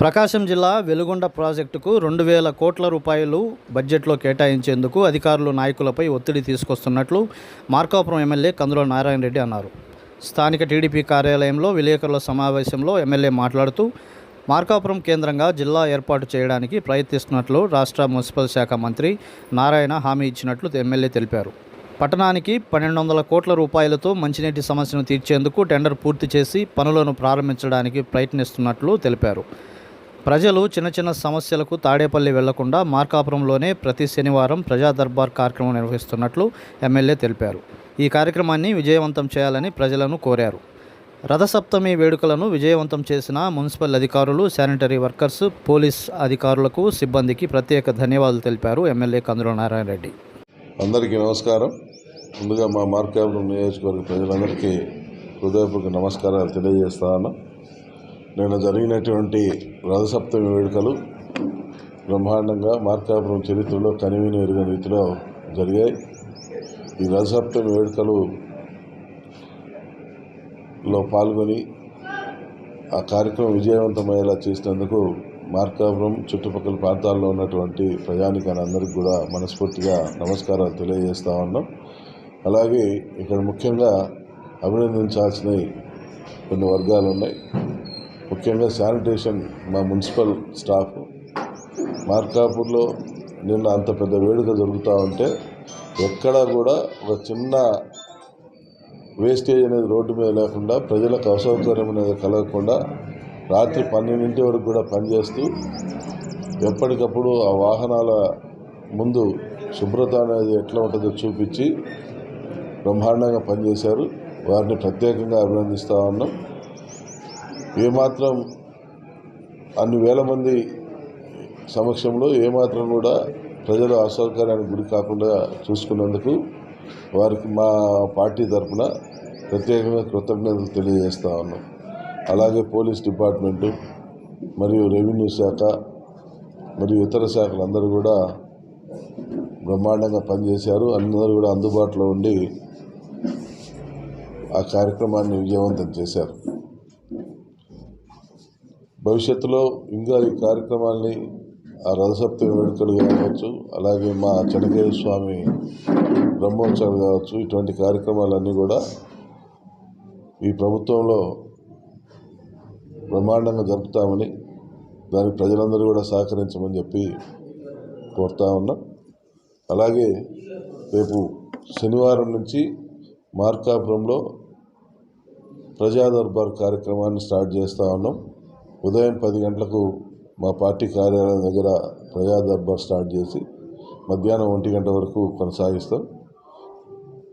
ప్రకాశం జిల్లా వెలుగొండ ప్రాజెక్టుకు రెండు వేల కోట్ల రూపాయలు బడ్జెట్లో కేటాయించేందుకు అధికారులు నాయకులపై ఒత్తిడి తీసుకొస్తున్నట్లు మార్కాపురం ఎమ్మెల్యే కందుల నారాయణ రెడ్డి అన్నారు. స్థానిక టీడీపీ కార్యాలయంలో విలేకరుల సమావేశంలో ఎమ్మెల్యే మాట్లాడుతూ మార్కాపురం కేంద్రంగా జిల్లా ఏర్పాటు చేయడానికి ప్రయత్నిస్తున్నట్లు రాష్ట్ర మున్సిపల్ శాఖ మంత్రి నారాయణ హామీ ఇచ్చినట్లు ఎమ్మెల్యే తెలిపారు. పట్టణానికి పన్నెండు వందల కోట్ల రూపాయలతో మంచినీటి సమస్యను తీర్చేందుకు టెండర్ పూర్తి చేసి పనులను ప్రారంభించడానికి ప్రయత్నిస్తున్నట్లు తెలిపారు. ప్రజలు చిన్న చిన్న సమస్యలకు తాడేపల్లి వెళ్ళకుండా మార్కాపురంలోనే ప్రతి శనివారం ప్రజా దర్బార్ కార్యక్రమం నిర్వహిస్తున్నట్లు ఎమ్మెల్యే తెలిపారు. ఈ కార్యక్రమాన్ని విజయవంతం చేయాలని ప్రజలను కోరారు. రథసప్తమి వేడుకలను విజయవంతం చేసిన మున్సిపల్ అధికారులు శానిటరీ వర్కర్స్ పోలీస్ అధికారులకు సిబ్బందికి ప్రత్యేక ధన్యవాదాలు తెలిపారు ఎమ్మెల్యే కందుల నారాయణ రెడ్డి. అందరికీ నమస్కారం. ముందుగా మా మార్కాపురం నియోజకవర్గ ప్రజలందరికీ హృదయపూర్వక నమస్కారాలు తెలియజేస్తాను నిన్న జరిగినటువంటి రథసప్తమి వేడుకలు బ్రహ్మాండంగా మార్కాపురం చరిత్రలో కనివిని ఎరుగని రీతిలో జరిగాయి. ఈ రథసప్తమి వేడుకలు లో పాల్గొని ఆ కార్యక్రమం విజయవంతమయ్యేలా చేసినందుకు మార్కాపురం చుట్టుపక్కల ప్రాంతాల్లో ఉన్నటువంటి ప్రజానికానందరికీ కూడా మనస్ఫూర్తిగా నమస్కారాలు తెలియజేస్తా ఉన్నాం. అలాగే ఇక్కడ ముఖ్యంగా అభినందించాల్సిన కొన్ని వర్గాలు ఉన్నాయి. ముఖ్యంగా శానిటేషన్ మా మున్సిపల్ స్టాఫ్. మార్కాపూర్లో నిన్న అంత పెద్ద వేడుక జరుగుతూ ఉంటే ఎక్కడా కూడా ఒక చిన్న వేస్టేజ్ అనేది రోడ్డు మీద లేకుండా ప్రజలకు అసౌకర్యం అనేది కలగకుండా రాత్రి పన్నెండింటి వరకు కూడా పనిచేస్తూ ఎప్పటికప్పుడు ఆ వాహనాల ముందు శుభ్రత అనేది ఎట్లా ఉంటుందో చూపించి బ్రహ్మాండంగా పనిచేశారు. వారిని ప్రత్యేకంగా అభినందిస్తూ ఉన్నాం. ఏమాత్రం అన్ని వేల మంది సమక్షంలో ఏమాత్రం కూడా ప్రజలు అసౌకర్యానికి గురి కాకుండా చూసుకున్నందుకు వారికి మా పార్టీ తరఫున ప్రత్యేకంగా కృతజ్ఞతలు తెలియజేస్తా ఉన్నాం. అలాగే పోలీస్ డిపార్ట్మెంటు మరియు రెవెన్యూ శాఖ మరియు ఇతర శాఖలు అందరూ కూడా బ్రహ్మాండంగా పనిచేశారు. అందరూ కూడా అందుబాటులో ఉండి ఆ కార్యక్రమాన్ని విజయవంతం చేశారు. భవిష్యత్తులో ఇంకా ఈ కార్యక్రమాల్ని ఆ రథసప్తమి వేడుకలు కావచ్చు అలాగే మా చెనకేశ్వర స్వామి బ్రహ్మోత్సవాలు కావచ్చు ఇటువంటి కార్యక్రమాలన్నీ కూడా ఈ ప్రభుత్వంలో బ్రహ్మాండంగా జరుపుతామని దానికి ప్రజలందరూ కూడా సహకరించమని చెప్పి కోరుతా ఉన్నాం. అలాగే రేపు శనివారం నుంచి మార్కాపురంలో ప్రజాదర్బార్ కార్యక్రమాన్ని స్టార్ట్ చేస్తూ ఉన్నాం. ఉదయం పది గంటలకు మా పార్టీ కార్యాలయం దగ్గర ప్రజా దర్బార్ స్టార్ట్ చేసి మధ్యాహ్నం ఒంటి గంట వరకు కొనసాగిస్తాం.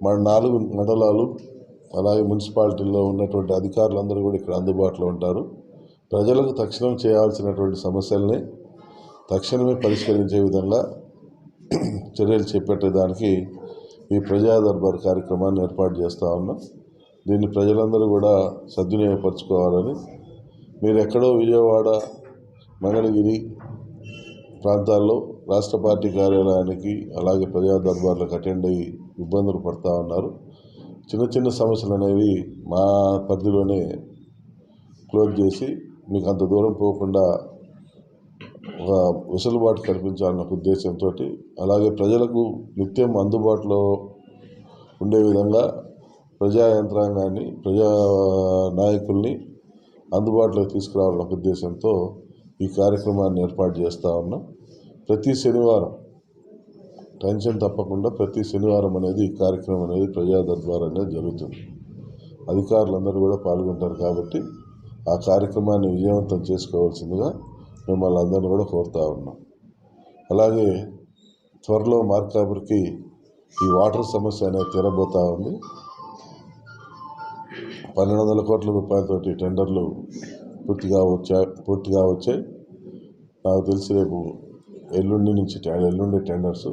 మన నాలుగు మండలాలు అలాగే మున్సిపాలిటీలో ఉన్నటువంటి అధికారులందరూ కూడా ఇక్కడ అందుబాటులో ఉంటారు. ప్రజలకు తక్షణం చేయాల్సినటువంటి సమస్యల్ని తక్షణమే పరిష్కరించే విధంగా చర్యలు చేపట్టేదానికి ఈ ప్రజా దర్బార్ కార్యక్రమాన్ని ఏర్పాటు చేస్తూ ఉన్నాం. దీన్ని ప్రజలందరూ కూడా సద్వినియోగపరచుకోవాలని మీరు ఎక్కడో విజయవాడ మంగళగిరి ప్రాంతాల్లో రాష్ట్ర పార్టీ కార్యాలయానికి అలాగే ప్రజా దర్బార్లకు అటెండ్ అయ్యి ఇబ్బందులు పడుతూ ఉన్నారు. చిన్న చిన్న సమస్యలు అనేవి మా పరిధిలోనే క్లోజ్ చేసి మీకు అంత దూరం పోకుండా ఒక వెసులుబాటు కల్పించాలన్న ఒక ఉద్దేశంతో అలాగే ప్రజలకు నిత్యం అందుబాటులో ఉండే విధంగా ప్రజా యంత్రాంగాన్ని ప్రజా నాయకుల్ని అందుబాటులోకి తీసుకురావాలన్న ఉద్దేశంతో ఈ కార్యక్రమాన్ని ఏర్పాటు చేస్తూ ఉన్నాం. ప్రతి శనివారం టెన్షన్ తప్పకుండా ప్రతి శనివారం అనేది ఈ కార్యక్రమం అనేది ప్రజా అనేది జరుగుతుంది. అధికారులందరూ కూడా పాల్గొంటారు కాబట్టి ఆ కార్యక్రమాన్ని విజయవంతం చేసుకోవాల్సిందిగా మిమ్మల్ని అందరినీ కూడా కోరుతా ఉన్నాం. అలాగే త్వరలో మార్కాపురికి ఈ వాటర్ సమస్య అనేది తీరబోతూ ఉంది. పన్నెండు వందల కోట్ల రూపాయలతోటి టెండర్లు పూర్తిగా వచ్చా పూర్తిగా వచ్చాయి. నాకు తెలిసి రేపు ఎల్లుండి నుంచి టె- ఎల్లుండి టెండర్స్.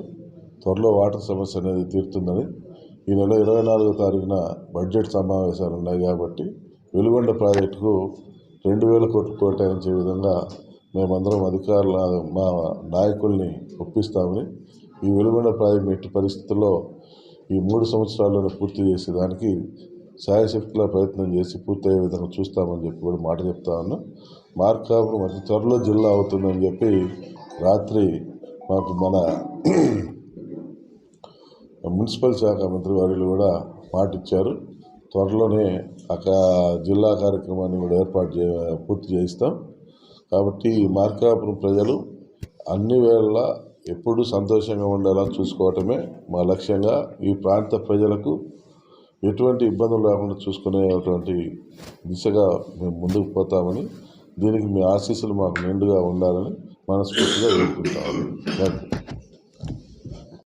త్వరలో వాటర్ సమస్య అనేది తీరుతుందని ఈ నెల ఇరవై నాలుగో తారీఖున బడ్జెట్ సమావేశాలు ఉన్నాయి కాబట్టి వెలుగొండ ప్రాజెక్టుకు రెండు వేల కోట్లు కేటాయించే విధంగా మేమందరం అధికారుల మా నాయకుల్ని ఒప్పిస్తామని ఈ వెలుగొండ ప్రాజెక్టు ఎట్టి పరిస్థితుల్లో ఈ మూడు సంవత్సరాల్లోనే పూర్తి చేసేదానికి శాయశక్తిలో ప్రయత్నం చేసి పూర్తయ్యే విధంగా చూస్తామని చెప్పి కూడా మాట చెప్తా ఉన్నాం. మార్కాపురం అతి త్వరలో జిల్లా అవుతుందని చెప్పి రాత్రి మాకు మన మున్సిపల్ శాఖ మంత్రి వారిలు కూడా మాట ఇచ్చారు. త్వరలోనే అక్క జిల్లా కార్యక్రమాన్ని కూడా ఏర్పాటు చే పూర్తి చేయిస్తాం. కాబట్టి ఈ మార్కాపురం ప్రజలు అన్ని వేళ ఎప్పుడూ సంతోషంగా ఉండేలా చూసుకోవటమే మా లక్ష్యంగా ఈ ప్రాంత ప్రజలకు ఎటువంటి ఇబ్బందులు లేకుండా చూసుకునేటువంటి దిశగా మేము ముందుకు పోతామని దీనికి మీ ఆశీస్సులు మాకు నిండుగా ఉండాలని మనస్ఫూర్తిగా వేడుకుంటాము యూ